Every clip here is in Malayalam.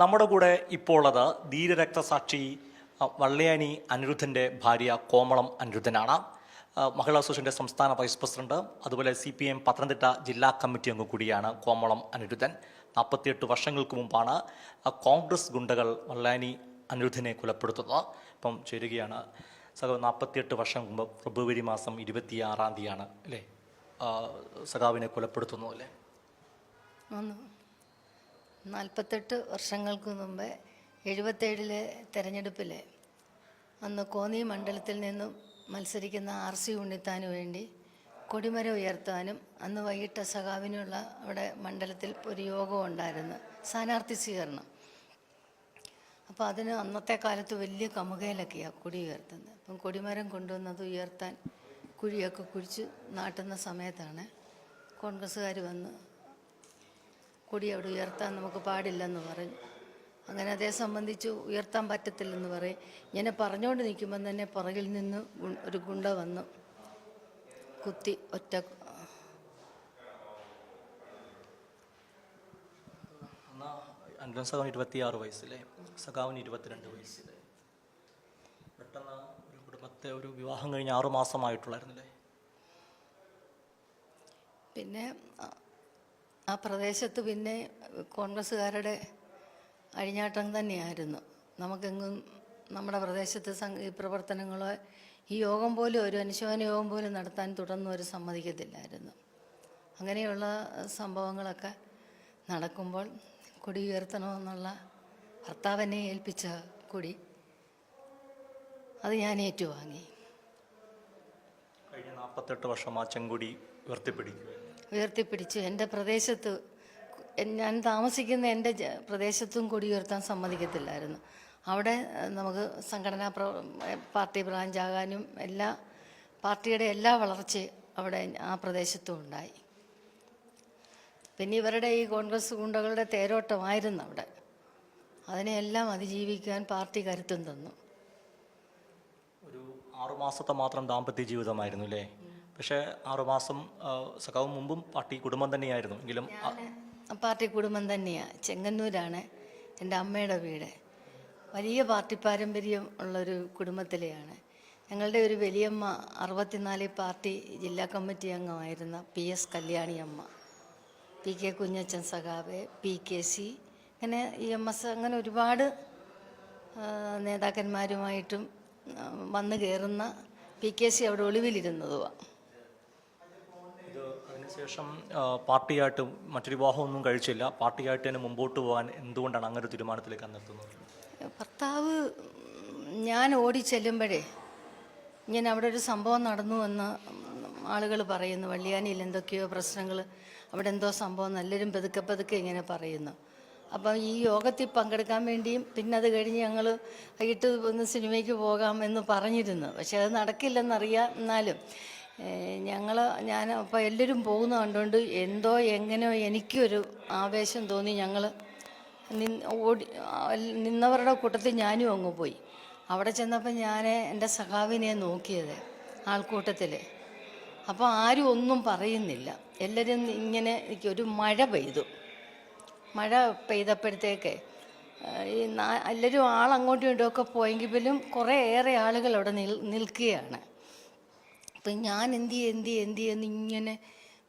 നമ്മുടെ കൂടെ ഇപ്പോൾ അത് ധീരരക്തസാക്ഷി വള്ളയാനി അനിരുദ്ധന്റെ ഭാര്യ കോമളം അനിരുദ്ധനാണ്. മഹിളാ അസോസിയേഷന്റെ സംസ്ഥാന വൈസ് പ്രസിഡന്റ് അതുപോലെ സി പി എം പത്തനംതിട്ട ജില്ലാ കമ്മിറ്റി അംഗം കൂടിയാണ് കോമളം അനിരുദ്ധൻ. നാൽപ്പത്തിയെട്ട് വർഷങ്ങൾക്ക് മുമ്പാണ് കോൺഗ്രസ് ഗുണ്ടകൾ വള്ളയാനി അനിരുദ്ധനെ കൊലപ്പെടുത്തുന്നത്. ഇപ്പം ചേരുകയാണ് സഖാവ് നാൽപ്പത്തിയെട്ട് വർഷം മുമ്പ് ഫെബ്രുവരി മാസം ഇരുപത്തിയാറാം തീയതിയാണ് അല്ലേ? സഖാവിനെ കൊലപ്പെടുത്തുന്നു അല്ലേ? നാൽപ്പത്തെട്ട് വർഷങ്ങൾക്ക് മുമ്പ് എഴുപത്തേഴിലെ തെരഞ്ഞെടുപ്പിൽ അന്ന് കോന്നി മണ്ഡലത്തിൽ നിന്നും മത്സരിക്കുന്ന ആർ സി ഉണ്ണിത്താന് വേണ്ടി കൊടിമരം ഉയർത്താനും അന്ന് വൈകിട്ട് സഖാവിനുള്ള അവിടെ മണ്ഡലത്തിൽ ഒരു യോഗം ഉണ്ടായിരുന്നു സ്ഥാനാർത്ഥി സ്വീകരണം. അപ്പോൾ അതിന് അന്നത്തെ കാലത്ത് വലിയ കമുകയിലൊക്കെയാണ് കൊടി ഉയർത്തുന്നത്. അപ്പം കൊടിമരം കൊണ്ടുവന്നത് ഉയർത്താൻ കുഴിയൊക്കെ കുഴിച്ച് നാട്ടുന്ന സമയത്താണ് കോൺഗ്രസ്സുകാർ വന്ന് കൊടി അവിടെ ഉയർത്താൻ നമുക്ക് പാടില്ലെന്ന് പറഞ്ഞു. അങ്ങനെ അതേ സംബന്ധിച്ച് ഉയർത്താൻ പറ്റത്തില്ലെന്ന് പറയും. ഇങ്ങനെ പറഞ്ഞുകൊണ്ട് നിൽക്കുമ്പോൾ തന്നെ പുറകിൽ നിന്ന് ഒരു ഗുണ്ട വന്നു. കുത്തി ഒറ്റ അൻവൻ സഖാവിന് ഇരുപത്തിയാറ് വയസ്സിലെ സഖാവിന് ഇരുപത്തിരണ്ട് വയസ്സിലെ പെട്ടെന്ന് ഒരു കുടുംബത്തെ ഒരു വിവാഹം കഴിഞ്ഞ് ആറു മാസമായിട്ടുള്ളായിരുന്നില്ലേ? പിന്നെ ആ- പ്രദേശത്ത് പിന്നെ കോൺഗ്രസ്സുകാരുടെ അഴിഞ്ഞാട്ടം തന്നെയായിരുന്നു. നമുക്കെങ്ങും നമ്മുടെ പ്രദേശത്ത് ഈ പ്രവർത്തനങ്ങളോ ഈ യോഗം പോലും ഒരു അനുശോചന യോഗം പോലും നടത്താൻ തുടർന്നും ഒരു സമ്മതിക്കത്തില്ലായിരുന്നു. അങ്ങനെയുള്ള സംഭവങ്ങളൊക്കെ നടക്കുമ്പോൾ കൊടി ഉയർത്തണമെന്നുള്ള ഭർത്താവിനെ ഏൽപ്പിച്ച കൊടി അത് ഞാൻ ഏറ്റുവാങ്ങി. കഴിഞ്ഞ നാൽപ്പത്തെട്ട് വർഷം ആ ചെങ്കൊടി ഉയർത്തിപ്പിടിക്കുകയായിരുന്നു ഉയർത്തിപ്പിടിച്ചു. എന്റെ പ്രദേശത്ത് ഞാൻ താമസിക്കുന്ന എന്റെ പ്രദേശത്തും കൊടി ഉയർത്താൻ സമ്മതിക്കത്തില്ലായിരുന്നു. അവിടെ നമുക്ക് സംഘടനാ പ്ര പാർട്ടി ബ്രാഞ്ച് ആകാനും എല്ലാ പാർട്ടിയുടെ എല്ലാ വളർച്ചയും അവിടെ ആ പ്രദേശത്തും ഉണ്ടായി. പിന്നെ ഇവരുടെ ഈ കോൺഗ്രസ് ഗുണ്ടകളുടെ തേരോട്ടമായിരുന്നു അവിടെ. അതിനെയെല്ലാം അതിജീവിക്കാൻ പാർട്ടി കരുത്തും തന്നു. ഒരു ആറുമാസത്തെ മാത്രം ദാമ്പത്യ ജീവിതമായിരുന്നു അല്ലേ? പക്ഷേ ആറുമാസം സഖാവ് മുമ്പും പാർട്ടി കുടുംബം തന്നെയായിരുന്നു. എങ്കിലും പാർട്ടി കുടുംബം തന്നെയാണ് ചെങ്ങന്നൂരാണ് എന്റെ അമ്മയുടെ വീട്. വലിയ പാർട്ടി പാരമ്പര്യം ഉള്ളൊരു കുടുംബത്തിലെയാണ്. ഞങ്ങളുടെ ഒരു വലിയമ്മ അറുപത്തിനാല് പാർട്ടി ജില്ലാ കമ്മിറ്റി അംഗമായിരുന്ന പി എസ് കല്യാണി അമ്മ പി കെ കുഞ്ഞച്ചൻ സഖാവ് പി കെ സി അങ്ങനെ ഇ എം എസ് അങ്ങനെ ഒരുപാട് നേതാക്കന്മാരുമായിട്ടും വന്നു കയറുന്ന പി കെ സി അവിടെ ഒളിവിലിരുന്നതുമാണ് ഇത് അതിനുശേഷം ശേഷം പാർട്ടിയായിട്ട് മറ്റൊരു വിവാഹമൊന്നും കഴിച്ചില്ല. പാർട്ടിയായിട്ട് തന്നെ മുമ്പോട്ട് പോകാൻ എന്തുകൊണ്ടാണ് അങ്ങനെ തീരുമാനത്തിലേക്ക് നിർത്തുന്നത് ഭർത്താവ് ഞാൻ ഓടി ചെല്ലുമ്പോഴേ ഇങ്ങനെ അവിടെ ഒരു സംഭവം നടന്നു എന്ന് ആളുകൾ പറയുന്നു. വള്ളിയാനിയിൽ എന്തൊക്കെയോ പ്രശ്നങ്ങൾ അവിടെ എന്തോ സംഭവം നല്ലൊരു പതുക്കെ പതുക്കെ ഇങ്ങനെ പറയുന്നു. അപ്പം ഈ യോഗത്തിൽ പങ്കെടുക്കാൻ വേണ്ടിയും പിന്നെ അത് കഴിഞ്ഞ് ഞങ്ങൾ വൈകിട്ട് ഒന്ന് സിനിമയ്ക്ക് പോകാമെന്ന് പറഞ്ഞിരുന്നു. പക്ഷെ അത് നടക്കില്ലെന്നറിയാം. എന്നാലും ഞങ്ങൾ ഞാൻ അപ്പോൾ എല്ലാവരും പോകുന്ന കണ്ടുകൊണ്ട് എന്തോ എങ്ങനെയോ എനിക്കൊരു ആവേശം തോന്നി ഞങ്ങൾ ഓടി നിന്നവരുടെ കൂട്ടത്തിൽ ഞാനും അങ്ങ് പോയി. അവിടെ ചെന്നപ്പോൾ ഞാൻ എന്റെ സഖാവിനെ നോക്കിയത് ആൾക്കൂട്ടത്തിൽ അപ്പോൾ ആരും ഒന്നും പറയുന്നില്ല. എല്ലാവരും ഇങ്ങനെ ഒരു മഴ പെയ്തു. മഴ പെയ്തപ്പോഴത്തേക്ക് ഈ എല്ലാവരും ആളങ്ങോട്ടും ഇങ്ങോട്ടും ഒക്കെ പോയെങ്കിൽ പോലും കുറേ ഏറെ ആളുകൾ അവിടെ നിൽ നിൽക്കുകയാണ്. അപ്പം ഞാൻ എന്തി എന്തി എന്ത് എന്ന് ഇങ്ങനെ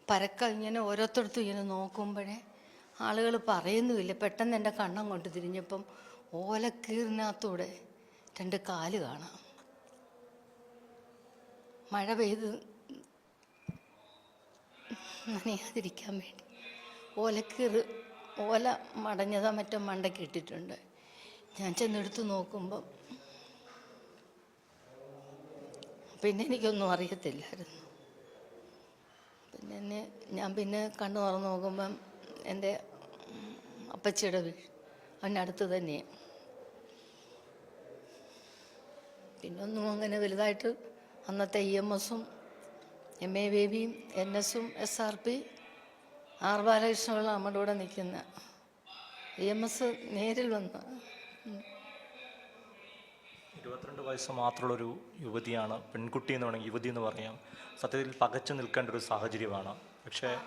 പരക്ക ഇങ്ങനെ ഓരോരുത്തടത്തും ഇങ്ങനെ നോക്കുമ്പോഴേ ആളുകൾ പറയുന്നുമില്ല. പെട്ടെന്ന് എന്റെ കണ്ണം കൊണ്ട് തിരിഞ്ഞപ്പം ഓലക്കീറിനകത്തൂടെ രണ്ട് കാൽ കാണാം. മഴ പെയ്ത് നനയാതിരിക്കാൻ വേണ്ടി. ഓലക്കീറ് ഓല മടഞ്ഞതാ മറ്റോ മണ്ടയ്ക്ക് ഇട്ടിട്ടുണ്ട്. ഞാൻ ചെന്നെടുത്ത് നോക്കുമ്പം പിന്നെ എനിക്കൊന്നും അറിയത്തില്ലായിരുന്നു. പിന്നെ എന്നെ ഞാൻ പിന്നെ കണ്ണു തുറന്ന് നോക്കുമ്പം എന്റെ അപ്പച്ചിയുടെ വീട് തന്നെയാണ് പിന്നെ ഒന്നും അങ്ങനെ വലുതായിട്ട് അന്നത്തെ ഇ എം എസും എം എ ബേബിയും എൻ എസും എസ് ആർ പി ആർ ബാലകൃഷ്ണകളും നമ്മുടെ കൂടെ നിൽക്കുന്ന ഇ എം എസ് നേരിൽ വന്ന് ഇരുപത്തിരണ്ട് വയസ്സ് മാത്രമുള്ളൊരു യുവതിയാണ് പെൺകുട്ടി എന്ന് വേണമെങ്കിൽ യുവതി എന്ന് പറയാം. സത്യത്തിൽ പകച്ചു നിൽക്കേണ്ട ഒരു സാഹചര്യമാണ്. പക്ഷേ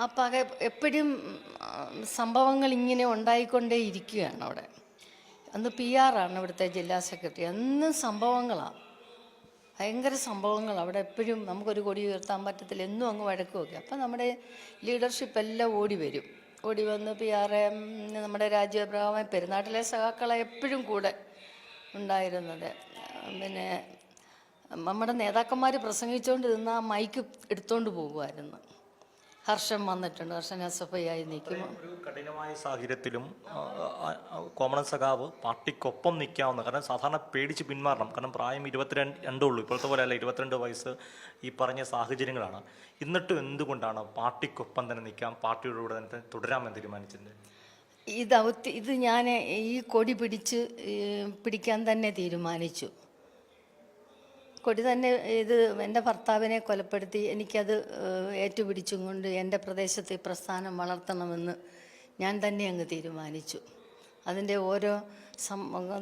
ആ പക എപ്പോഴും സംഭവങ്ങൾ ഇങ്ങനെ ഉണ്ടായിക്കൊണ്ടേ ഇരിക്കുകയാണ് അവിടെ. അന്ന് പി ആണ് ഇവിടുത്തെ ജില്ലാ സെക്രട്ടറി. എന്നും സംഭവങ്ങളാണ് ഭയങ്കര സംഭവങ്ങൾ അവിടെ എപ്പോഴും നമുക്കൊരു കൊടി ഉയർത്താൻ പറ്റത്തില്ല. എന്നും അങ്ങ് വഴക്കുമൊക്കെ അപ്പം നമ്മുടെ ലീഡർഷിപ്പ് എല്ലാം ഓടി വരും. ഓടി വന്ന് പി ആർ എം നമ്മുടെ രാജ്യപ്രഭാവം പെരുന്നാട്ടിലെ സഹാക്കളെ എപ്പോഴും കൂടെ ഉണ്ടായിരുന്നത്. പിന്നെ നമ്മുടെ നേതാക്കന്മാർ പ്രസംഗിച്ചുകൊണ്ടിരുന്ന ആ മൈക്ക് എടുത്തുകൊണ്ട് പോകുമായിരുന്നു ഹർഷം വന്നിട്ടുണ്ട്. ഹർഷൻ എസ് എഫ് ഐ ആയി നിൽക്കും ഒരു കഠിനമായ സാഹചര്യത്തിലും കോമളൻ സഖാവ് പാർട്ടിക്കൊപ്പം നിൽക്കാവുന്ന കാരണം സാധാരണ പേടിച്ച് പിന്മാറണം. കാരണം പ്രായം ഇരുപത്തിരണ്ട് രണ്ടേ ഉള്ളൂ ഇപ്പോഴത്തെ പോലെ അല്ല ഇരുപത്തിരണ്ട് വയസ്സ് ഈ പറഞ്ഞ സാഹചര്യങ്ങളാണ്. എന്നിട്ടും എന്തുകൊണ്ടാണ് പാർട്ടിക്കൊപ്പം തന്നെ നിൽക്കാം? പാർട്ടിയുടെ കൂടെ തന്നെ തുടരാമെന്ന് തീരുമാനിച്ചത് ഈ ദൗത്യം ഇത് ഞാൻ ഈ കൊടി പിടിച്ച് പിടിക്കാൻ തന്നെ തീരുമാനിച്ചു. കൊടി തന്നെ ഇത് എന്റെ ഭർത്താവിനെ കൊലപ്പെടുത്തി എനിക്കത് ഏറ്റുപിടിച്ചും കൊണ്ട് എന്റെ പ്രദേശത്ത് ഈ പ്രസ്ഥാനം വളർത്തണമെന്ന് ഞാൻ തന്നെ അങ്ങ് തീരുമാനിച്ചു. അതിന്റെ ഓരോ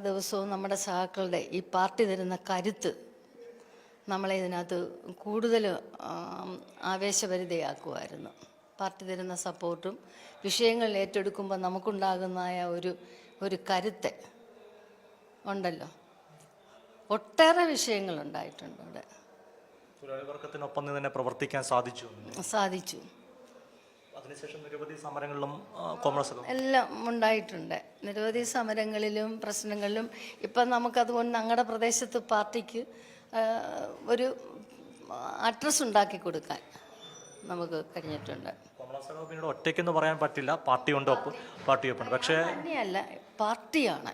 ദിവസവും നമ്മുടെ സഹാക്കളുടെ ഈ പാർട്ടി തരുന്ന കരുത്ത് നമ്മളെ ഇതിനകത്ത് കൂടുതൽ ആവേശഭരിതയാക്കുമായിരുന്നു. പാർട്ടി തരുന്ന സപ്പോർട്ടും വിഷയങ്ങൾ ഏറ്റെടുക്കുമ്പോൾ നമുക്കുണ്ടാകുന്നതായ ഒരു ഒരു കരുത്ത് ഉണ്ടല്ലോ. ഒട്ടേറെ വിഷയങ്ങളുണ്ടായിട്ടുണ്ട് നിന്ന് തന്നെ പ്രവർത്തിക്കാൻ സാധിച്ചു. സാധിച്ചു. അതിനുശേഷം നിരവധി സമരങ്ങളിലും എല്ലാം ഉണ്ടായിട്ടുണ്ട്. നിരവധി സമരങ്ങളിലും പ്രശ്നങ്ങളിലും. ഇപ്പം നമുക്കതുകൊണ്ട് ഞങ്ങളുടെ പ്രദേശത്ത് പാർട്ടിക്ക് ഒരു അഡ്രസ്സ് ഉണ്ടാക്കി കൊടുക്കാൻ. നമുക്ക് കഴിഞ്ഞിട്ടുണ്ട്. കോൺഗ്രസ് പിന്നീട് ഒറ്റയ്ക്കെന്ന് പറയാൻ പറ്റില്ല. പാർട്ടി പാർട്ടിയുണ്ട് ഒപ്പം. പാർട്ടിയൊപ്പം പക്ഷേ തന്നെയല്ല പാർട്ടിയാണ്.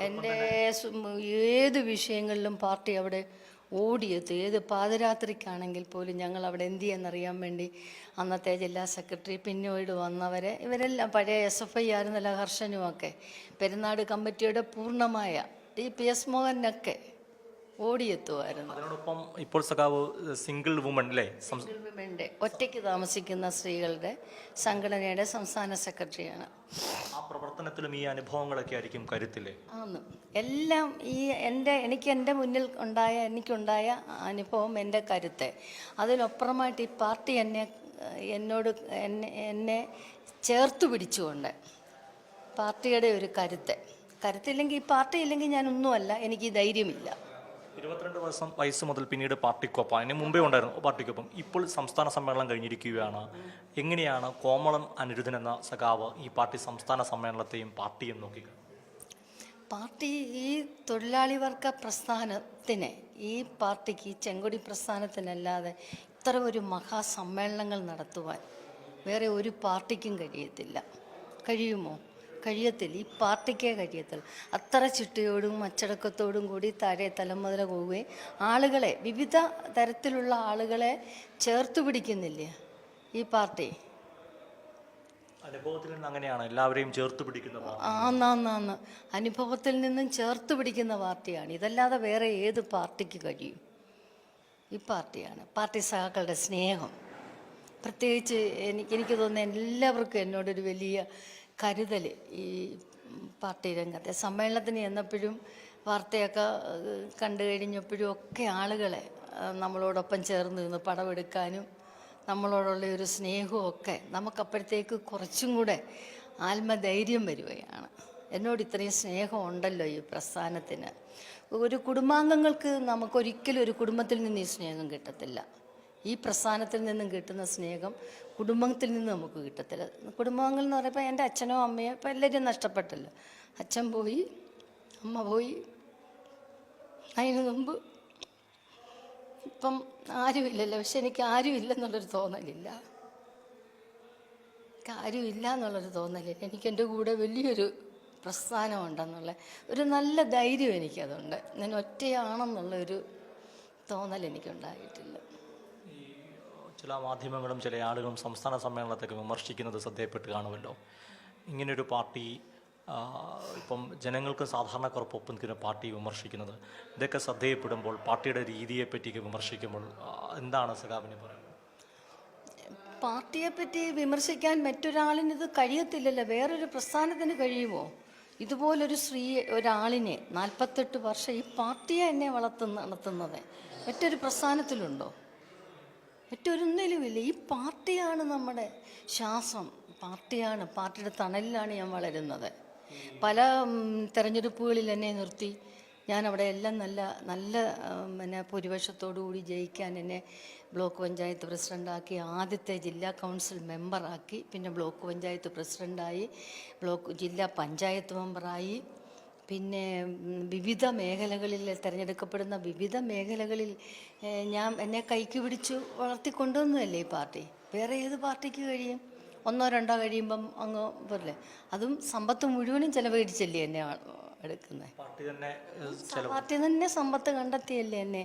എന്റെ ഏത് വിഷയങ്ങളിലും പാർട്ടി അവിടെ ഓടിയെത്തും. ഏത് പാതിരാത്രിക്കാണെങ്കിൽ പോലും ഞങ്ങൾ അവിടെ എന്ത് ചെയ്യാന്നറിയാൻ വേണ്ടി അന്നത്തെ ജില്ലാ സെക്രട്ടറി പിന്നീട് വന്നവരെ ഇവരെല്ലാം പഴയ എസ് എഫ് ഐ ആയിരുന്നല്ല ഹർഷനുമൊക്കെ. പെരുന്നാട് കമ്മിറ്റിയുടെ പൂർണമായ ഈ പി എസ് മോഹനൊക്കെ ഓടിയെത്തുമായിരുന്നു അതിനോടൊപ്പം ഇപ്പോൾ സഖാവ് സിംഗിൾ വുമൺ അല്ലേ സിംഗിൾ വിമന്റെ ഒറ്റയ്ക്ക് താമസിക്കുന്ന സ്ത്രീകളുടെ സംഘടനയുടെ സംസ്ഥാന സെക്രട്ടറിയാണ്. ആ പ്രവർത്തനത്തിലും ഈ അനുഭവങ്ങളൊക്കെ ആയിരിക്കും കരുത്തില്ലേ ആന്ന്. എല്ലാം ഈ എന്റെ എനിക്ക് എന്റെ മുന്നിൽ ഉണ്ടായ എനിക്കുണ്ടായ അനുഭവം എന്റെ കരുത്തെ. അതിനപ്പുറമായിട്ട് ഈ പാർട്ടി എന്നെ എന്നോട് എന്നെ എന്നെ ചേർത്ത് പിടിച്ചുകൊണ്ട് പാർട്ടിയുടെ ഒരു കരുത്തെ. കരുത്തില്ലെങ്കിൽ ഈ പാർട്ടി ഇല്ലെങ്കിൽ ഞാനൊന്നുമല്ല എനിക്ക് ധൈര്യമില്ല. ഇരുപത്തിരണ്ട് വർഷം വയസ്സ് മുതൽ പിന്നീട് പാർട്ടിക്കൊപ്പം അതിന് മുമ്പേ ഉണ്ടായിരുന്നു പാർട്ടിക്കൊപ്പം. ഇപ്പോൾ സംസ്ഥാന സമ്മേളനം കഴിഞ്ഞിരിക്കുകയാണ്. എങ്ങനെയാണ് കോമളം അനിരുദ്ധൻ എന്ന സഖാവ് ഈ പാർട്ടി സംസ്ഥാന സമ്മേളനത്തെയും പാർട്ടിയും നോക്കി പാർട്ടി ഈ തൊഴിലാളി വർഗ പ്രസ്ഥാനത്തിന് ഈ പാർട്ടിക്ക് ഈ ചെങ്കൊടി പ്രസ്ഥാനത്തിനല്ലാതെ ഇത്ര ഒരു മഹാസമ്മേളനങ്ങൾ നടത്തുവാൻ വേറെ ഒരു പാർട്ടിക്കും കഴിയത്തില്ല. കഴിയുമോ? കഴിയത്തില്ല. ഈ പാർട്ടിക്കേ കഴിയത്തില്ല അത്ര ചിട്ടയോടും അച്ചടക്കത്തോടും കൂടി താഴെ തലമുതല പോവുകയും ആളുകളെ വിവിധ തരത്തിലുള്ള ആളുകളെ ചേർത്ത് പിടിക്കുന്നില്ലേ ഈ പാർട്ടി? അനുഭവത്തിൽ നിന്ന് അങ്ങനെയാണ്. എല്ലാവരെയും ചേർത്ത് പിടിക്കുന്ന ആന്നാന്നാന്ന് അനുഭവത്തിൽ നിന്നും ചേർത്ത് പിടിക്കുന്ന പാർട്ടിയാണ്. ഇതല്ലാതെ വേറെ ഏത് പാർട്ടിക്ക് കഴിയും? ഈ പാർട്ടിയാണ്. പാർട്ടി സഹാക്കളുടെ സ്നേഹം. പ്രത്യേകിച്ച് എനിക്ക് എനിക്ക് തോന്നുന്ന എല്ലാവർക്കും എന്നോടൊരു വലിയ കരുതൽ ഈ പാർട്ടി രംഗത്തെ. സമ്മേളനത്തിന് ചെന്നപ്പോഴും വാർത്തയൊക്കെ കണ്ടു കഴിഞ്ഞപ്പോഴും ഒക്കെ ആളുകളെ നമ്മളോടൊപ്പം ചേർന്ന് നിന്ന് പടമെടുക്കാനും നമ്മളോടുള്ള ഒരു സ്നേഹവും ഒക്കെ നമുക്കപ്പോഴത്തേക്ക് കുറച്ചും കൂടെ ആത്മധൈര്യം വരികയാണ്. എന്നോട് ഇത്രയും സ്നേഹം ഉണ്ടല്ലോ ഈ പ്രസ്ഥാനത്തിന്. ഒരു കുടുംബാംഗങ്ങൾക്ക് നമുക്കൊരിക്കലും ഒരു കുടുംബത്തിൽ നിന്ന് ഈ സ്നേഹം കിട്ടത്തില്ല. ഈ പ്രസ്ഥാനത്തിൽ നിന്നും കിട്ടുന്ന സ്നേഹം കുടുംബത്തിൽ നിന്ന് നമുക്ക് കിട്ടത്തില്ല. കുടുംബങ്ങൾ എന്ന് പറയുമ്പോൾ എന്റെ അച്ഛനോ അമ്മയോ ഇപ്പം എല്ലാവരും നഷ്ടപ്പെട്ടല്ലോ. അച്ഛൻ പോയി അമ്മ പോയി. അതിന് മുമ്പ് ഇപ്പം ആരുമില്ലല്ലോ. പക്ഷെ എനിക്ക് ആരുമില്ലെന്നുള്ളൊരു തോന്നലില്ല. ആരുമില്ല എന്നുള്ളൊരു തോന്നലില്ല. എനിക്ക് എന്റെ കൂടെ വലിയൊരു പ്രസ്ഥാനമുണ്ടെന്നുള്ള ഒരു നല്ല ധൈര്യം എനിക്കതുണ്ട്. ഞാൻ ഒറ്റയാണെന്നുള്ളൊരു തോന്നൽ എനിക്കുണ്ടായിട്ടില്ല. ചില മാധ്യമങ്ങളും ചില ആളുകളും സംസ്ഥാന സമ്മേളനത്തൊക്കെ വിമർശിക്കുന്നത് ശ്രദ്ധയപ്പെട്ട് കാണുമല്ലോ. ഇങ്ങനൊരു പാർട്ടി ഇപ്പം ജനങ്ങൾക്ക് സാധാരണക്കാർക്കൊപ്പം നിൽക്കുന്ന പാർട്ടി വിമർശിക്കുന്നത്. ഇതൊക്കെ ശ്രദ്ധയപ്പെടുമ്പോൾ പാർട്ടിയുടെ രീതിയെ പറ്റി വിമർശിക്കുമ്പോൾ എന്താണ് സഖാബിനെ പറയുന്നത് പാർട്ടിയെ പറ്റി വിമർശിക്കാൻ മറ്റൊരാളിന് ഇത് കഴിയത്തില്ലല്ലോ. വേറൊരു പ്രസ്ഥാനത്തിന് കഴിയുമോ? ഇതുപോലൊരു സ്ത്രീ ഒരാളിനെ നാൽപ്പത്തെട്ട് വർഷം ഈ പാർട്ടിയെ എന്നെ വളർത്തുന്ന നടത്തുന്നത്. മറ്റൊരു പ്രസ്ഥാനത്തിലുണ്ടോ? മറ്റൊരുന്നിലുമില്ല. ഈ പാർട്ടിയാണ് നമ്മുടെ ശ്വാസം. പാർട്ടിയാണ്. പാർട്ടിയുടെ തണലിലാണ് ഞാൻ വളരുന്നത്. പല തെരഞ്ഞെടുപ്പുകളിൽ എന്നെ നിർത്തി. ഞാൻ അവിടെ എല്ലാം നല്ല നല്ല പിന്നെ ഭൂരിപക്ഷത്തോടു കൂടി ജയിക്കാൻ എന്നെ ബ്ലോക്ക് പഞ്ചായത്ത് പ്രസിഡന്റാക്കി ആദ്യത്തെ ജില്ലാ കൗൺസിൽ മെമ്പറാക്കി. പിന്നെ ബ്ലോക്ക് പഞ്ചായത്ത് പ്രസിഡന്റായി ബ്ലോക്ക് ജില്ലാ പഞ്ചായത്ത് മെമ്പറായി. പിന്നെ വിവിധ മേഖലകളിൽ തിരഞ്ഞെടുക്കപ്പെടുന്ന വിവിധ മേഖലകളിൽ ഞാൻ എന്നെ കൈക്ക് പിടിച്ചു വളർത്തിക്കൊണ്ടുവന്നതല്ലേ ഈ പാർട്ടി? വേറെ ഏത് പാർട്ടിക്ക് കഴിയും? ഒന്നോ രണ്ടോ കഴിയുമ്പം അങ്ങ് പോലെ അതും സമ്പത്ത് മുഴുവനും ചെലവഴിച്ചല്ലേ എന്നെ എടുക്കുന്നത് പാർട്ടി തന്നെ പാർട്ടി തന്നെ സമ്പത്ത് കണ്ടെത്തിയല്ലേ എന്നെ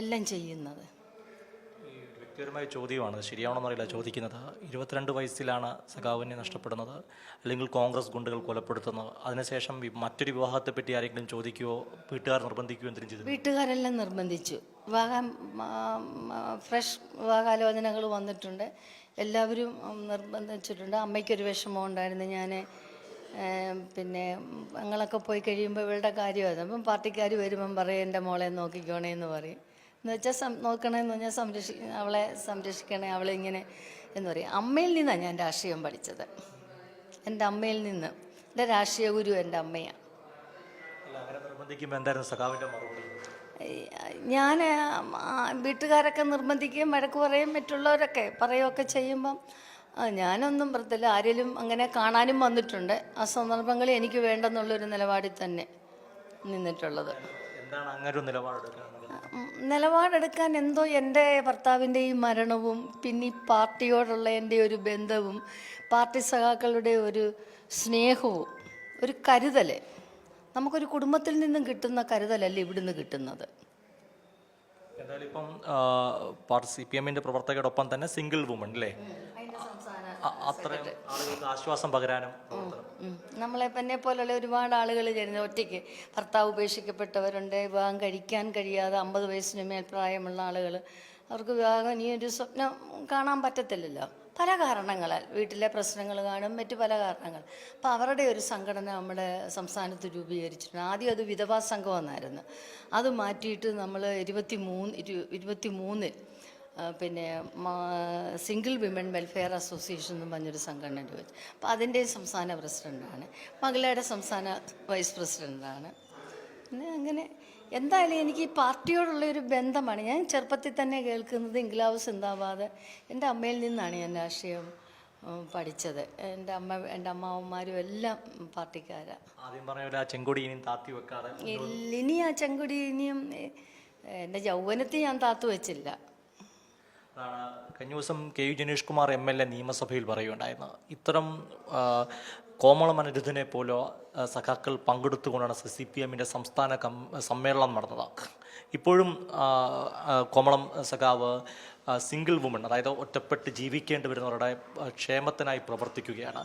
എല്ലാം ചെയ്യുന്നത്? വ്യക്തിപരമായ ചോദ്യമാണ്. ശരിയാവണമെന്നറിയില്ല ചോദിക്കുന്നത് ഇരുപത്തിരണ്ട് വയസ്സിലാണ് സഖാവിനെ നഷ്ടപ്പെടുന്നത് അല്ലെങ്കിൽ കോൺഗ്രസ് ഗുണ്ടുകൾ കൊലപ്പെടുത്തുന്നത്. അതിനുശേഷം മറ്റൊരു വിവാഹത്തെപ്പറ്റി ആരെങ്കിലും ചോദിക്കുകയോ വീട്ടുകാർ നിർബന്ധിക്കുകയോ എന്തെങ്കിലും ചെയ്തു വീട്ടുകാരെല്ലാം നിർബന്ധിച്ചു. വിവാഹം ഫ്രഷ് വിവാഹാലോചനകൾ വന്നിട്ടുണ്ട്. എല്ലാവരും നിർബന്ധിച്ചിട്ടുണ്ട്. അമ്മയ്ക്കൊരു വിഷമം ഉണ്ടായിരുന്നു ഞാൻ പിന്നെ ഞങ്ങളൊക്കെ പോയി കഴിയുമ്പോൾ ഇവളുടെ കാര്യമായിരുന്നു. അപ്പം പാർട്ടിക്കാർ വരുമ്പം പറയും എന്റെ മോളെ നോക്കിക്കോണേ എന്ന് പറയും. എന്ന് വെച്ചാൽ സം നോക്കണമെന്ന് പറഞ്ഞാൽ സംരക്ഷി അവളെ സംരക്ഷിക്കണേ അവളെ ഇങ്ങനെ എന്ന് പറയും. അമ്മയിൽ നിന്നാണ് ഞാൻ രാഷ്ട്രീയം പഠിച്ചത്. എന്റെ അമ്മയിൽ നിന്ന്. എന്റെ രാഷ്ട്രീയ ഗുരു എന്റെ അമ്മയാണ് ഞാൻ വീട്ടുകാരൊക്കെ നിർബന്ധിക്കുകയും വഴക്ക് പറയും മറ്റുള്ളവരൊക്കെ പറയുകയൊക്കെ ചെയ്യുമ്പം ഞാനൊന്നും പറത്തില്ല ആരെങ്കിലും അങ്ങനെ കാണാനും വന്നിട്ടുണ്ട്. ആ സന്ദർഭങ്ങളിൽ എനിക്ക് വേണ്ടെന്നുള്ളൊരു നിലപാടിൽ തന്നെ നിന്നിട്ടുള്ളത്. എന്താണ് അങ്ങനെ ഒരു ഉം, നിലപാടെടുക്കാൻ എന്തോ എന്റെ ഭർത്താവിന്റെ ഈ മരണവും പിന്നെ ഈ പാർട്ടിയോടുള്ള എന്റെ ഒരു ബന്ധവും പാർട്ടി സഖാക്കളുടെ ഒരു സ്നേഹവും ഒരു കരുതൽ നമുക്കൊരു കുടുംബത്തിൽ നിന്നും കിട്ടുന്ന കരുതലല്ല ഇവിടുന്ന് കിട്ടുന്നത്? എന്തായാലും ഇപ്പം പാർട്ടി സി പി എമ്മിന്റെ പ്രവർത്തകരോടൊപ്പം തന്നെ സിംഗിൾ വുമൺ അല്ലേ? അത്രയും ആളുകൾക്ക് ആശ്വാസം പകരാനും നമ്മളെ എന്നെ പോലുള്ള ഒരുപാട് ആളുകൾ ചെയ്യുന്നത് ഒറ്റയ്ക്ക് ഭർത്താവ് ഉപേക്ഷിക്കപ്പെട്ടവരുണ്ട്. വിവാഹം കഴിക്കാൻ കഴിയാതെ അമ്പത് വയസ്സിന് മേൽ പ്രായമുള്ള ആളുകൾ. അവർക്ക് വിവാഹം ഇനി ഒരു സ്വപ്നം കാണാൻ പറ്റത്തില്ലല്ലോ. പല കാരണങ്ങളാൽ. വീട്ടിലെ പ്രശ്നങ്ങൾ കാണും മറ്റു പല കാരണങ്ങൾ. അപ്പം അവരുടെ ഒരു സംഘടന നമ്മുടെ സംസ്ഥാനത്ത് രൂപീകരിച്ചിട്ടുണ്ട്. ആദ്യം അത് വിധവാ സംഘം എന്നായിരുന്നു. അത് മാറ്റിയിട്ട് നമ്മൾ ഇരുപത്തി മൂന്ന് ഇരു ഇരുപത്തി മൂന്നിൽ പിന്നെ സിംഗിൾ വിമൻ വെൽഫെയർ അസോസിയേഷൻ എന്ന് പറഞ്ഞൊരു സംഘടന രൂപീകരിച്ചു അപ്പോൾ അതിന്റെ സംസ്ഥാന പ്രസിഡന്റാണ് മഹിളയുടെ സംസ്ഥാന വൈസ് പ്രസിഡന്റാണ് പിന്നെ അങ്ങനെ എന്തായാലും എനിക്ക് ഈ പാർട്ടിയോടുള്ള ഒരു ബന്ധമാണ്. ഞാൻ ചെറുപ്പത്തിൽ തന്നെ കേൾക്കുന്നത് ഇംഗ്ലാവ് സിന്ദാബാദ്. എന്റെ അമ്മയിൽ നിന്നാണ് ഞാൻ രാഷ്ട്രീയം പഠിച്ചത്. എന്റെ അമ്മ എന്റെ അമ്മാവന്മാരും എല്ലാം പാർട്ടിക്കാരാണ് ആദ്യം പറഞ്ഞ പോലെ ആ ചെങ്കൊടി ഇനിയും താത്തി വെക്കാതെ ഇനി ആ ചെങ്കുടി ഇനിയും എന്റെ യൗവനത്തിൽ ഞാൻ താത്തു വെച്ചില്ല. അതാണ് കഴിഞ്ഞ ദിവസം K U Janeesh Kumar M L A നിയമസഭയിൽ പറയുകയുണ്ടായിരുന്നത് ഇത്തരം കോമളം അനിരുദ്ധനെ പോലോ സഖാക്കൾ പങ്കെടുത്തുകൊണ്ടാണ് സി പി എമ്മിന്റെ സംസ്ഥാന കം സമ്മേളനം നടന്നത്. ഇപ്പോഴും കോമളം സഖാവ് സിംഗിൾ വുമൺ അതായത് ഒറ്റപ്പെട്ട് ജീവിക്കേണ്ടി വരുന്നവരുടെ ക്ഷേമത്തിനായി പ്രവർത്തിക്കുകയാണ്.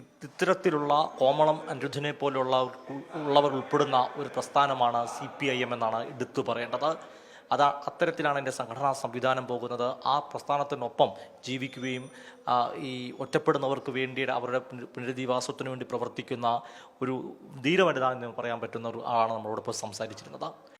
ഇത് ഇത്തരത്തിലുള്ള കോമളം അനിരുദ്ധനെ പോലുള്ള ഉള്ളവർ ഉൾപ്പെടുന്ന ഒരു പ്രസ്ഥാനമാണ് സി പി ഐ എം എന്നാണ് എടുത്തു പറയേണ്ടത്. അത് അത്തരത്തിലാണ് എന്റെ സംഘടനാ സംവിധാനം പോകുന്നത്. ആ പ്രസ്ഥാനത്തിനൊപ്പം ജീവിക്കുകയും ഈ ഒറ്റപ്പെടുന്നവർക്ക് വേണ്ടി അവരുടെ പുന- പുനരധിവാസത്തിന് വേണ്ടി പ്രവർത്തിക്കുന്ന ഒരു ധീരവനിത എന്ന് പറയാൻ പറ്റുന്ന ഒരു ആളാണ് നമ്മളോടൊപ്പം സംസാരിച്ചിരുന്നത്.